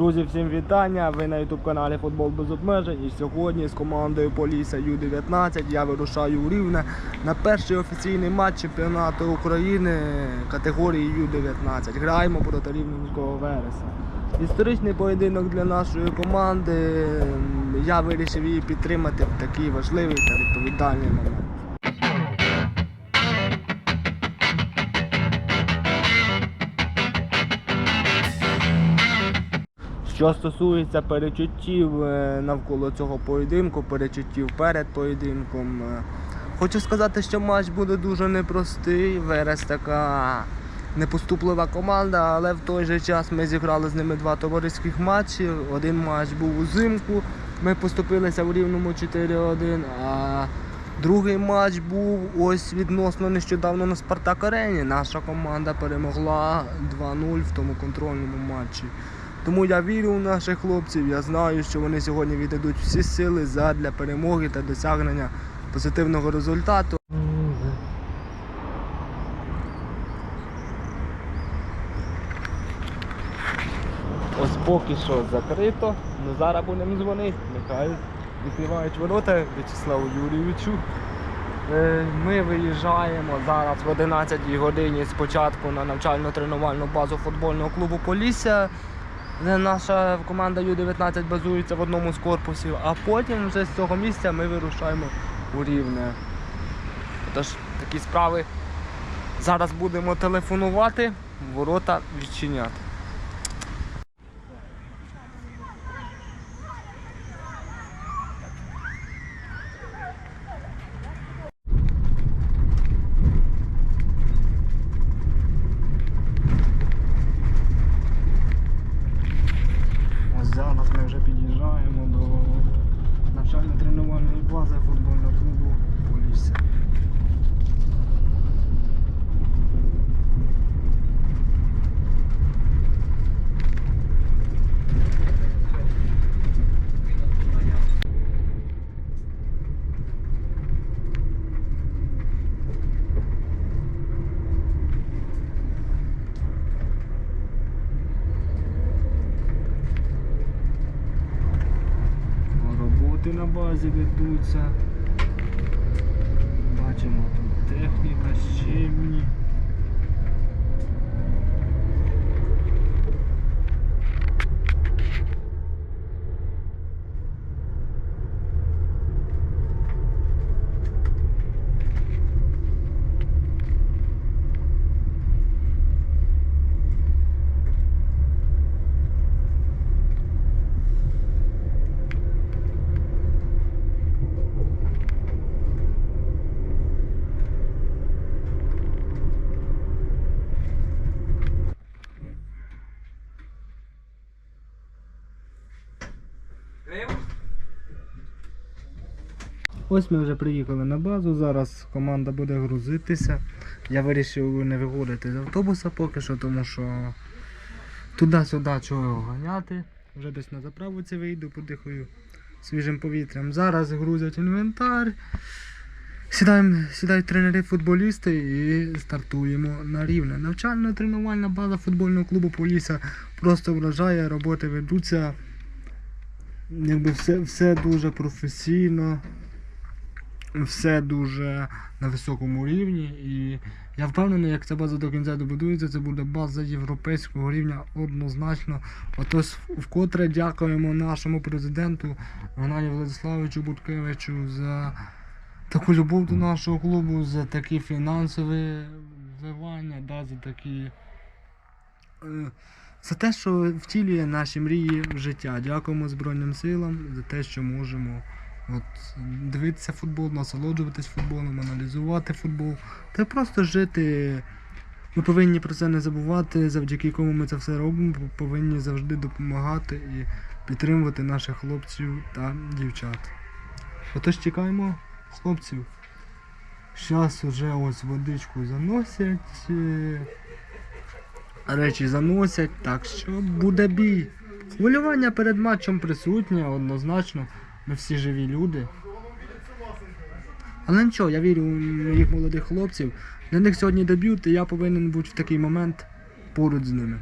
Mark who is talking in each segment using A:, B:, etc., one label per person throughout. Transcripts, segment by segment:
A: Друзі, всім вітання! Ви на youtube каналі Футбол без обмежень. І сьогодні з командою Поліса Ю-19 я вирушаю у Рівне на перший офіційний матч чемпіонату України категорії Ю-19. Граємо проти Рівненського Вереса. Історичний поєдинок для нашої команди. Я вирішив її підтримати в такий важливий та відповідальний момент. Що стосується перечуттів е, навколо цього поєдинку, перечуттів перед поєдинком, е, хочу сказати, що матч буде дуже непростий. Верес така непоступлива команда, але в той же час ми зіграли з ними два товариських матчі. Один матч був узимку, ми поступилися в рівному 4-1, а другий матч був ось відносно нещодавно на Спартак Арені. Наша команда перемогла 2-0 в тому контрольному матчі. Тому я вірю в наших хлопців. Я знаю, що вони сьогодні віддадуть всі сили задля перемоги та досягнення позитивного результату. Ось поки що закрито. Ну зараз будемо дзвонити. Нехай відкривають ворота В'ячеславу Юрійовичу. Е, Ми виїжджаємо зараз в 11 годині спочатку на навчально-тренувальну базу футбольного клубу Полісся. Наша команда Ю-19 базується в одному з корпусів, а потім вже з цього місця ми вирушаємо у Рівне. Тож такі справи. Зараз будемо телефонувати, ворота відчиняти. Ось зараз ми вже під'їжджаємо до навчально-тренувальної бази футбольного клубу Полісся. Роботи на базі ведуться. Бачимо тут техніка, щебні. Ось ми вже приїхали на базу, зараз команда буде грузитися. Я вирішив не виходити з автобуса поки що, тому що туди-сюди чого ганяти. Вже десь на заправці вийду, подихаю свіжим повітрям. Зараз грузять інвентар. Сідаємо, сідають тренери футболісти і стартуємо на рівне. Навчально-тренувальна база футбольного клубу Поліса просто вражає, роботи ведуться. Якби все, все дуже професійно все дуже на високому рівні. І я впевнений, як ця база до кінця добудується, це буде база європейського рівня однозначно. Отож, вкотре дякуємо нашому президенту Геннадію Владиславовичу Буткевичу за таку любов до нашого клубу, за такі фінансові вливання, да, за такі. е, За те, що втілює наші мрії в життя. Дякуємо Збройним силам за те, що можемо От, дивитися футбол, насолоджуватись футболом, аналізувати футбол та просто жити. Ми повинні про це не забувати, завдяки кому ми це все робимо, повинні завжди допомагати і підтримувати наших хлопців та дівчат. Отож чекаємо хлопців. Зараз вже ось водичку заносять. Речі заносять, так що буде бій. Хвилювання перед матчем присутнє, однозначно. Ми всі живі люди. Але нічого, я вірю у моїх молодих хлопців. Для них сьогодні дебют, і я повинен бути в такий момент поруч з ними.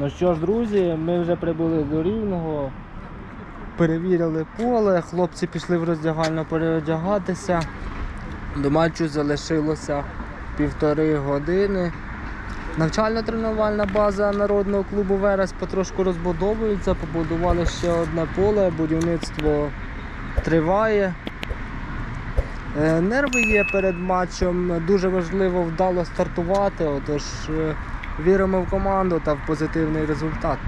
A: Ну що ж, друзі, ми вже прибули до Рівного, перевірили поле, хлопці пішли в роздягальну переодягатися. До матчу залишилося півтори години. Навчально-тренувальна база народного клубу Верес потрошку розбудовується, побудували ще одне поле, будівництво триває. Е, Нерви є перед матчем, дуже важливо вдало стартувати, отож е, віримо в команду та в позитивний результат.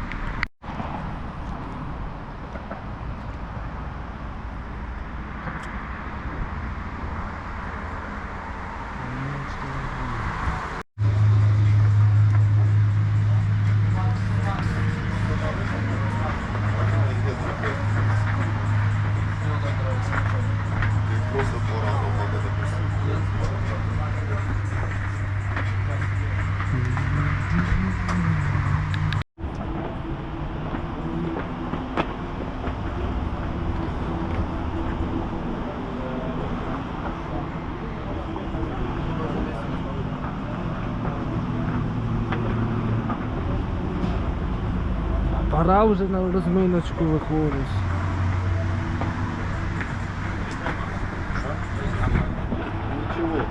A: Пора вже на розминочку виходить.
B: Нічого.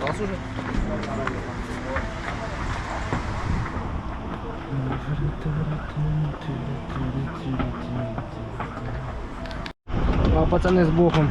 A: Час уже? Пацани з Богом.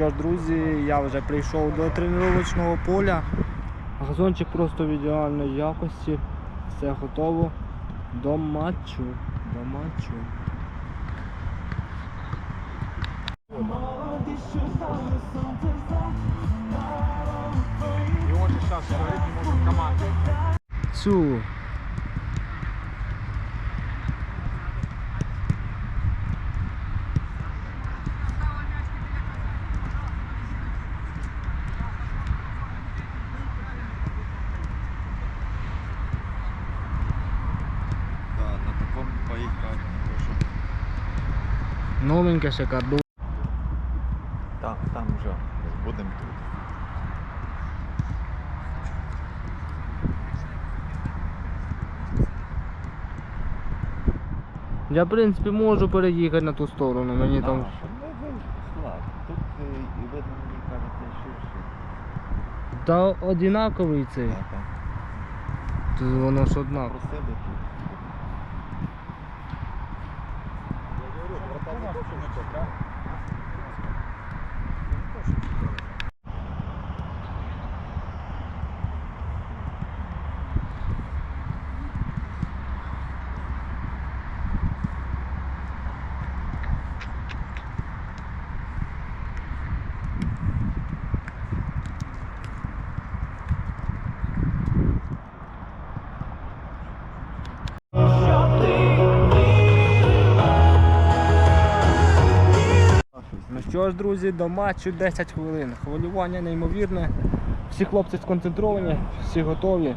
A: Що ж, друзі, я вже прийшов до тренувального поля. Газончик просто в ідеальній якості. Все готово до матчу. До матчу.
C: И он же сейчас говорит, не может команду.
A: Цю.
B: Да, на такому поїхати. Що...
A: Новеньке ще каду.
B: Там, там вже будемо тут.
A: Я в принципі можу переїхати на ту сторону, мені там.
B: Ну, тут е, і видно, мені кажеться, ширше.
A: Та одинаковий цей.
B: Так, так.
A: То воно ж однаково. Що ж, друзі, до матчу 10 хвилин. Хвилювання неймовірне. Всі хлопці сконцентровані, всі готові.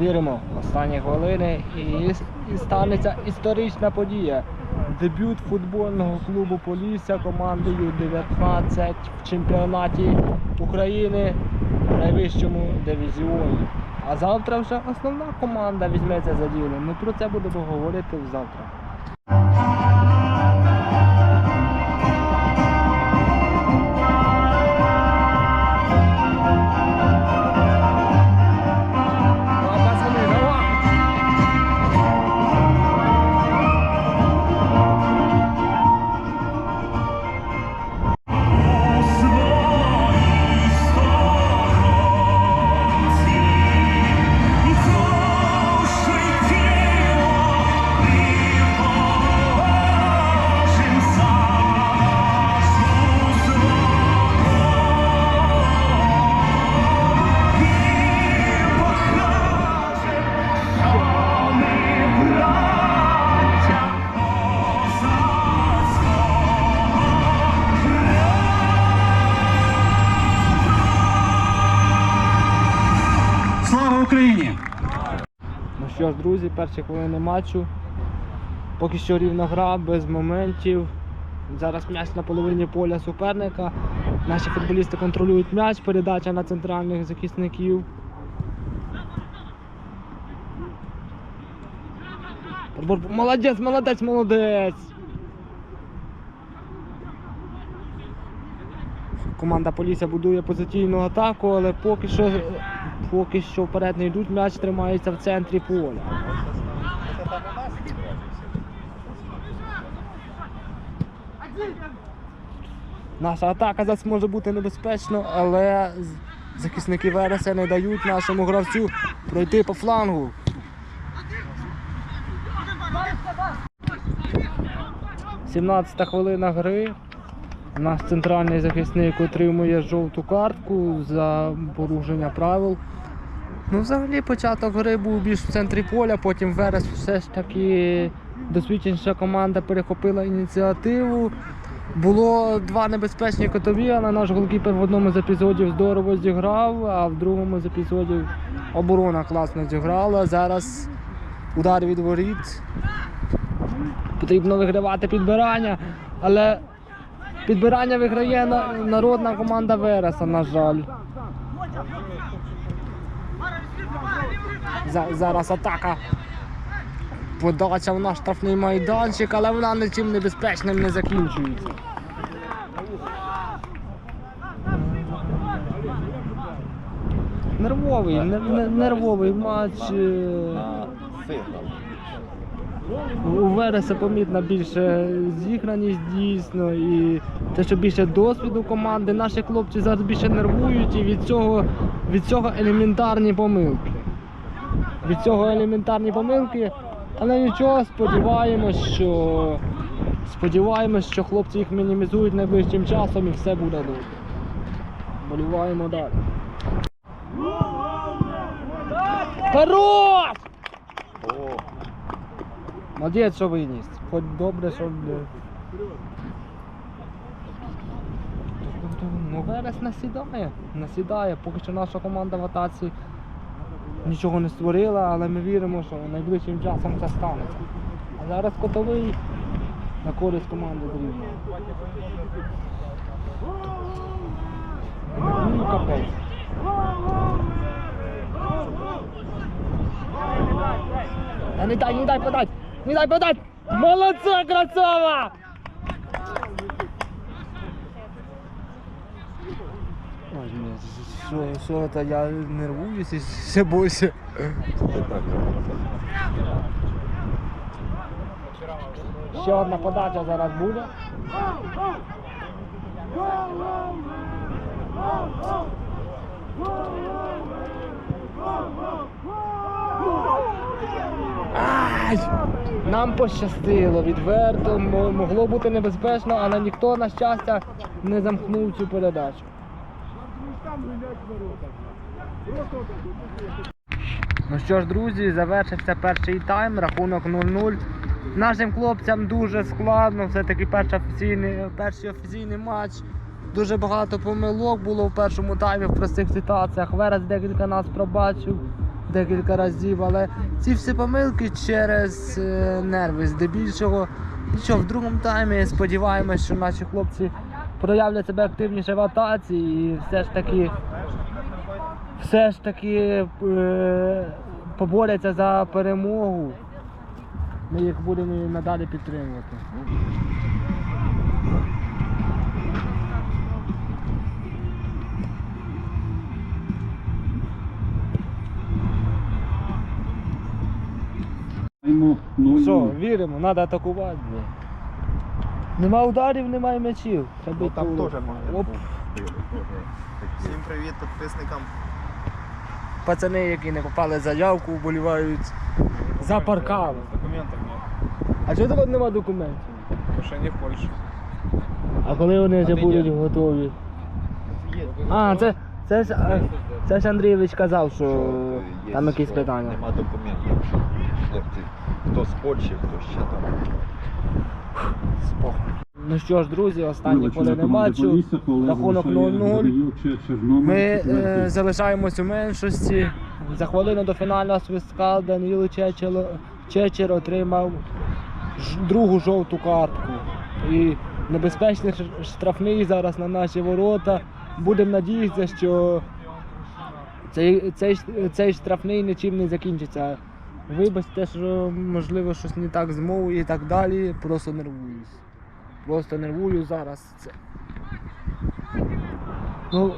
A: Віримо в останні хвилини і, і станеться історична подія. Дебют футбольного клубу Полісся командою 19 в чемпіонаті України в найвищому дивізіоні. А завтра вже основна команда візьметься за діло. Ми про це будемо говорити завтра. Перші хвилини матчу. Поки що рівна гра, без моментів. Зараз м'яч на половині поля суперника. Наші футболісти контролюють м'яч, передача на центральних захисників. Молодець, молодець, молодець! Команда Полісся будує позиційну атаку, але поки що, поки що вперед не йдуть, м'яч тримається в центрі поля. Наша атака зараз може бути небезпечно, але захисники Вереса не дають нашому гравцю пройти по флангу. Сімнадцята хвилина гри. Наш центральний захисник отримує жовту картку за порушення правил. Ну, взагалі, початок гри був більш в центрі поля, потім Верес все ж таки досвідченіша команда перехопила ініціативу. Було два небезпечні котові, але наш голкіпер в одному з епізодів здорово зіграв, а в другому з епізодів оборона класно зіграла. Зараз удар від воріт. Потрібно вигравати підбирання, але підбирання виграє народна команда Вереса, на жаль. Зараз атака. Подача в наш штрафний майданчик, але вона нічим небезпечним не закінчується. Нервовий, нер- нер- нервовий матч. У Вереса помітна більше зіграність дійсно і те, що більше досвіду команди. Наші хлопці зараз більше нервують і від цього, від цього елементарні помилки. Від цього елементарні помилки, але нічого, сподіваємось, що сподіваємось, що хлопці їх мінімізують найближчим часом і все буде добре. Боліваємо далі. Хорош! Молодець, що виніс. Хоч добре, що. бля. Ну, Верес насідає. Насідає. Поки що наша команда в атаці нічого не створила, але ми віримо, що найближчим часом це станеться. А зараз котовий на користь команди дрібно. Ну, капець. Не дай, не дай подать! Не дай подать! Молодца, красава! Що, що це, я нервуюсь і ще більше. Ще одна подача зараз буде. Ай! Нам пощастило, відверто, могло бути небезпечно, але ніхто, на щастя, не замкнув цю передачу. Ну що ж, друзі, завершився перший тайм, рахунок 0-0. Нашим хлопцям дуже складно, все-таки перший офіційний, перший офіційний матч. Дуже багато помилок було в першому таймі в простих ситуаціях. Верес декілька нас пробачив декілька разів, але ці всі помилки через е, нерви здебільшого. Нічого, в другому таймі сподіваємось, що наші хлопці проявлять себе активніше в атаці і все ж таки все ж таки е, поборяться за перемогу. Ми їх будемо надалі підтримувати.
D: Маємо
A: Що,
D: 0-0.
A: віримо, треба атакувати. бля. Нема ударів, немає м'ячів.
E: Ну, там теж
A: Оп.
E: Всім привіт підписникам.
A: Пацани, які не попали заявку, вболівають за парками.
C: Документов нет.
A: А чого тебе немає документів?
C: Что они в Польше.
A: А коли вони вже будуть готові? А, це, це, ж, це ж Андрійович казав, що там якісь питання.
B: Нема документів. Хлопці, хто з Польщі, хто ще там.
A: Спокій. Ну що ж, друзі, останні хвилини матчу. Рахунок 0-0. Ми е, залишаємось у меншості. За хвилину до фінального свистка Даніло Чечело, Чечер отримав другу жовту картку. І небезпечний штрафний зараз на наші ворота. Будемо надіятися, що цей, цей, цей штрафний нічим не закінчиться. Вибачте, що можливо щось не так з мовою і так далі. Просто нервуюсь. Просто нервую зараз. Це. Ну,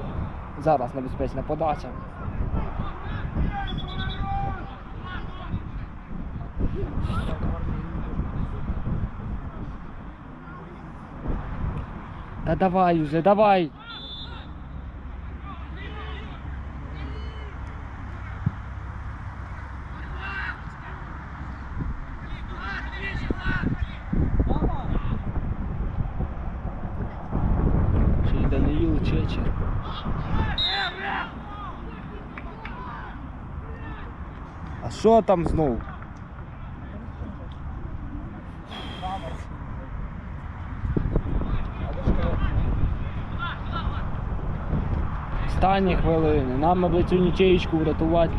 A: зараз небезпечна подача. Та давай уже, давай. Ще й Даниїл А що там знов? Останні хвилини. Нам аби цю нічеєчку врятувати.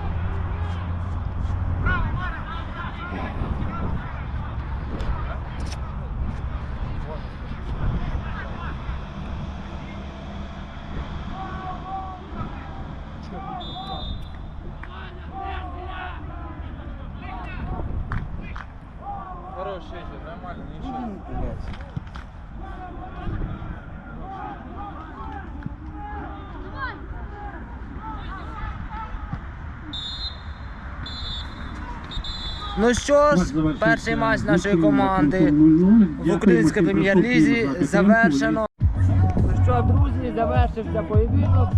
A: Ну що ж, перший матч нашої команди в українській прем'єр-лізі завершено. Ну що, друзі, завершився поєдинок.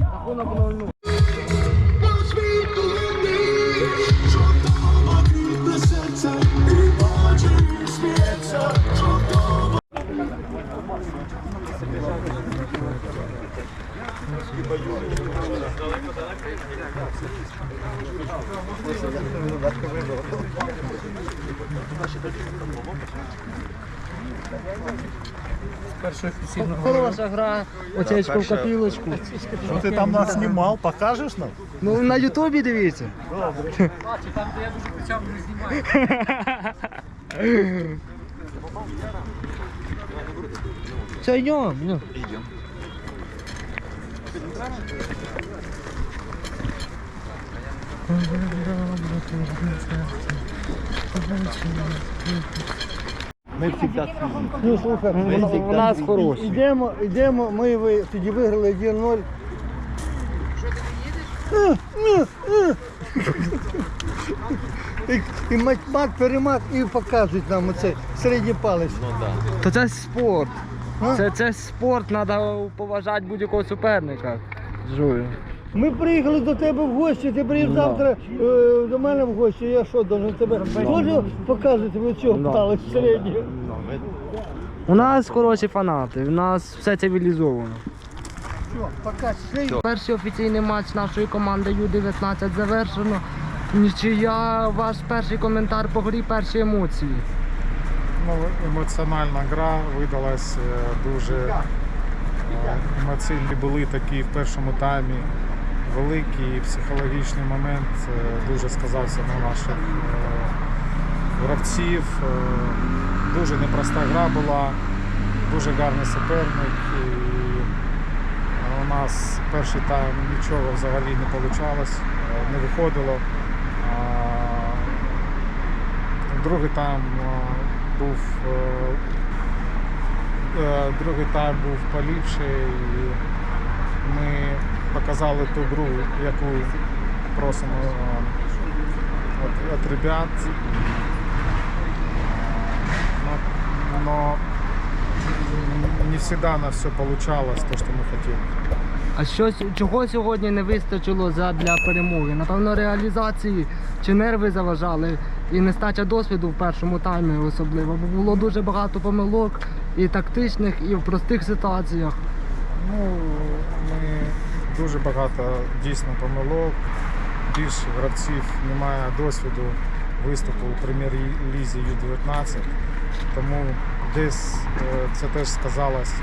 A: Рахунок 0-0. Хороша гра, очечко в копілочку.
E: Що ти там нас знімав, покажеш нам?
A: Ну на Ютубі дивіться. Все, йдемо.
B: Ми завжди
E: Ну, слухай,
A: У нас хороші.
E: Йдемо, йдемо, ми ви, тоді виграли 1-0. І, і мать-мак, перемак, і показують нам оце середній палець.
A: То це спорт. Це, це спорт, треба поважати будь-якого суперника. Жую.
E: Ми приїхали до тебе в гості, ти приїдеш
A: Да.
E: завтра е, до мене в гості, я що, должен тебе теж показувати ви чого
A: Да.
E: палець середній?
A: У нас хороші фанати, у нас все цивілізовано.
E: Все, пока.
A: Перший офіційний матч нашої команди Ю-19 завершено. Нічия, ваш перший коментар по грі, перші емоції.
D: Ну, емоціональна гра видалась е, дуже е, емоційні були такі в першому таймі. Великий психологічний момент е, дуже сказався на наших гравців. Дуже непроста гра була, дуже гарний суперник. І у нас перший тайм нічого взагалі не вийшло, не виходило. Другий тайм був е, е, другий тайм був поліпший. І ми показали ту гру, яку просимо е, від, від ребят. Но, но не всегда на все получалось то, что мы хотели.
A: А що, чого сьогодні не вистачило для перемоги? Напевно, реалізації чи нерви заважали і нестача досвіду в першому таймі особливо, бо було дуже багато помилок і тактичних, і в простих ситуаціях.
D: Ну, ми дуже багато дійсно помилок. Більше гравців немає досвіду виступу у прем'єр-лізі Ю-19. Тому десь е, це теж сказалось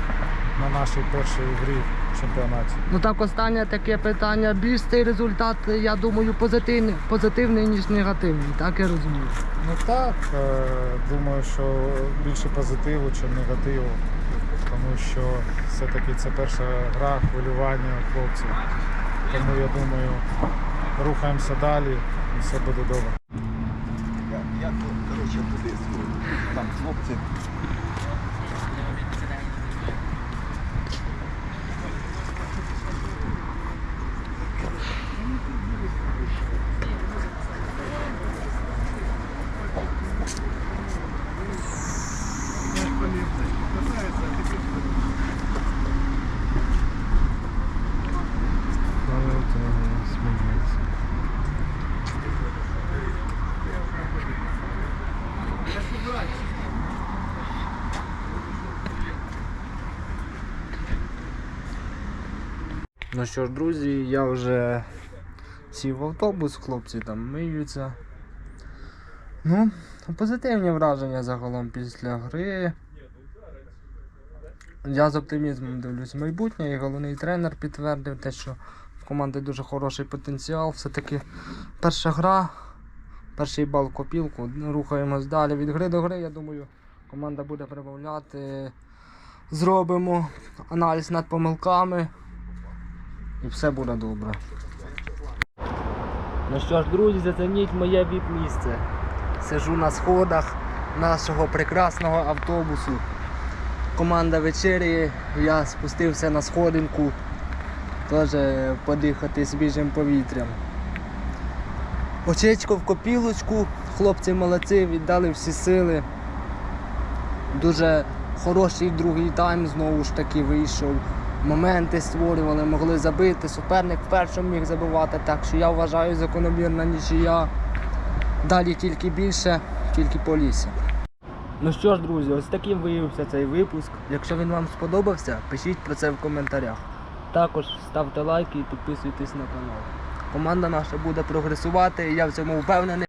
D: на нашій першій грі в чемпіонаті.
A: Ну так, останнє таке питання. Більш цей результат, я думаю, позитивний, позитивний ніж негативний, так я розумію.
D: Ну так, е, думаю, що більше позитиву, ніж негативу, тому що все-таки це перша гра, хвилювання хлопців. Тому я думаю, рухаємося далі і все буде добре.
B: Я, я коротше, туди. Там хлопці.
A: Ну що ж, друзі, я вже сів в автобус, хлопці там миються. Ну, позитивні враження загалом після гри. Я з оптимізмом дивлюсь майбутнє, і головний тренер підтвердив те, що в команди дуже хороший потенціал. Все-таки перша гра, перший бал копілку. Рухаємось далі від гри до гри. Я думаю, команда буде прибавляти. Зробимо аналіз над помилками і все буде добре. Ну що ж, друзі, зацініть моє віп-місце. Сижу на сходах нашого прекрасного автобусу. Команда вечеряє, я спустився на сходинку, теж подихати свіжим повітрям. Очечко в копілочку, хлопці молодці, віддали всі сили. Дуже хороший другий тайм знову ж таки вийшов. Моменти створювали, могли забити. Суперник в першому міг забивати, так що я вважаю закономірна нічия. Далі тільки більше, тільки по лісі. Ну що ж, друзі, ось таким виявився цей випуск. Якщо він вам сподобався, пишіть про це в коментарях. Також ставте лайки і підписуйтесь на канал. Команда наша буде прогресувати, і я в цьому впевнений.